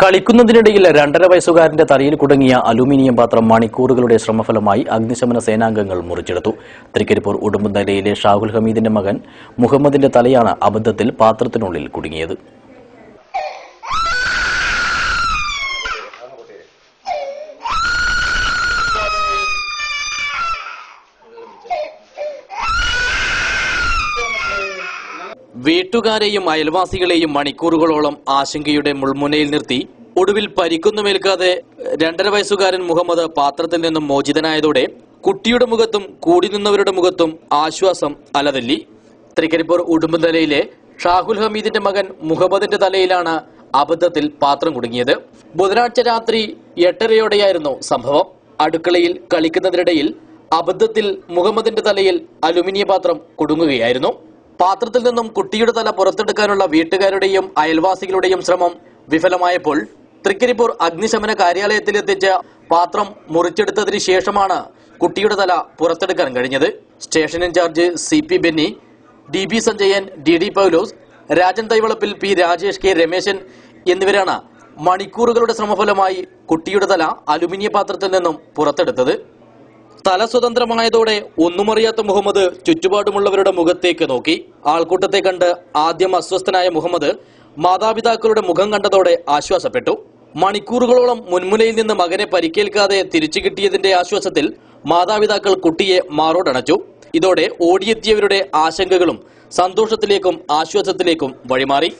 കളിക്കുന്നതിനിടയിൽ രണ്ടര വയസ്സുകാരന്റെ തലയിൽ കുടുങ്ങിയ അലുമിനിയം പാത്രം മണിക്കൂറുകളുടെ ശ്രമഫലമായി അഗ്നിശമന സേനാംഗങ്ങൾ മുറിച്ചെടുത്തു. തൃക്കരിപ്പൂർ ഉടുമ്പുന്തലയിലെ ഷാഹുൽ ഹമീദിന്റെ മകൻ മുഹമ്മദിന്റെ തലയാണ് അബദ്ധത്തിൽ പാത്രത്തിനുള്ളിൽ കുടുങ്ങിയത്. വീട്ടുകാരെയും അയൽവാസികളെയും മണിക്കൂറുകളോളം ആശങ്കയുടെ മുൾമുനയിൽ നിർത്തി. ഒടുവിൽ പരിക്കൊന്നുമേൽക്കാതെ രണ്ടര വയസ്സുകാരൻ മുഹമ്മദ് പാത്രത്തിൽ നിന്നും മോചിതനായതോടെ കുട്ടിയുടെ മുഖത്തും കൂടി നിന്നവരുടെ മുഖത്തും ആശ്വാസം അലതല്ലി. തൃക്കരിപ്പൂർ ഉടുമ്പുതലയിലെ ഷാഹുൽ ഹമീദിന്റെ മകൻ മുഹമ്മദിന്റെ തലയിലാണ് അബദ്ധത്തിൽ പാത്രം കുടുങ്ങിയത്. ബുധനാഴ്ച രാത്രി എട്ടരയോടെയായിരുന്നു സംഭവം. അടുക്കളയിൽ കളിക്കുന്നതിനിടയിൽ അബദ്ധത്തിൽ മുഹമ്മദിന്റെ തലയിൽ അലുമിനിയ പാത്രം കുടുങ്ങുകയായിരുന്നു. പാത്രത്തിൽ നിന്നും കുട്ടിയുടെ തല പുറത്തെടുക്കാനുള്ള വീട്ടുകാരുടെയും അയൽവാസികളുടെയും ശ്രമം വിഫലമായപ്പോൾ തൃക്കരിപ്പൂർ അഗ്നിശമന കാര്യാലയത്തിലെത്തിച്ച് പാത്രം മുറിച്ചെടുത്തതിന് ശേഷമാണ് കുട്ടിയുടെ തല പുറത്തെടുക്കാൻ കഴിഞ്ഞത്. Station in charge C P Benny D B Sanjayan D D Paulose Rajan Thaivalappil P Rajesh K Rameshan എന്നിവരാണ് മണിക്കൂറുകളുടെ ശ്രമഫലമായി കുട്ടിയുടെ തല അലുമിനിയ പാത്രത്തിൽ നിന്നും പുറത്തെടുത്തത്. തല സ്വതന്ത്രമായതോടെ ഒന്നുമറിയാത്ത മുഹമ്മദ് ചുറ്റുപാടുമുള്ളവരുടെ മുഖത്തേക്ക് നോക്കി. ആൾക്കൂട്ടത്തെ കണ്ട് ആദ്യം അസ്വസ്ഥനായ മുഹമ്മദ് മാതാപിതാക്കളുടെ മുഖം കണ്ടതോടെ ആശ്വാസപ്പെട്ടു. മണിക്കൂറുകളോളം മുൻമുനയിൽ നിന്ന് മകനെ പരിക്കേൽക്കാതെ തിരിച്ചു കിട്ടിയതിന്റെ ആശ്വാസത്തിൽ മാതാപിതാക്കൾ കുട്ടിയെ മാറോടണച്ചു. ഇതോടെ ഓടിയെത്തിയവരുടെ ആശങ്കകളും സന്തോഷത്തിലേക്കും ആശ്വാസത്തിലേക്കും വഴിമാറി.